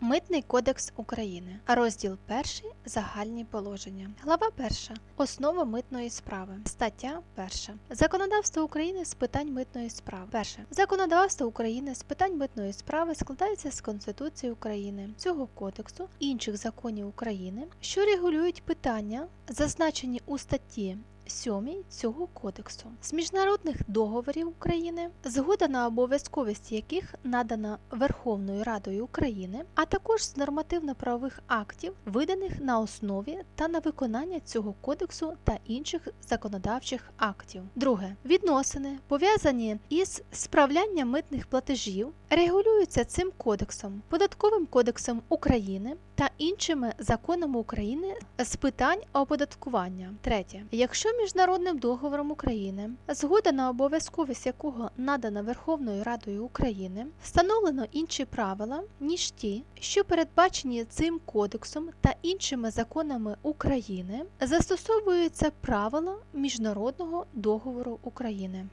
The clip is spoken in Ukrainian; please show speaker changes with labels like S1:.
S1: Митний кодекс України. Розділ 1. Загальні положення. Глава 1. Основи митної справи. Стаття 1. Законодавство України з питань митної справи. Перше. Законодавство України з питань митної справи складається з Конституції України, цього кодексу, інших законів України, що регулюють питання, зазначені у статті 7 цього кодексу з міжнародних договорів України, згода на обов'язковість яких надана Верховною Радою України, а також з нормативно-правових актів, виданих на основі та на виконання цього кодексу та інших законодавчих актів. Друге відносини пов'язані із справлянням митних платежів, регулюються цим кодексом, податковим кодексом України та іншими законами України з питань оподаткування. Третє, якщо міжнародним договором України, згода на обов'язковість якого надана Верховною Радою України, встановлено інші правила, ніж ті, що передбачені цим кодексом та іншими законами України, застосовуються правила міжнародного договору України.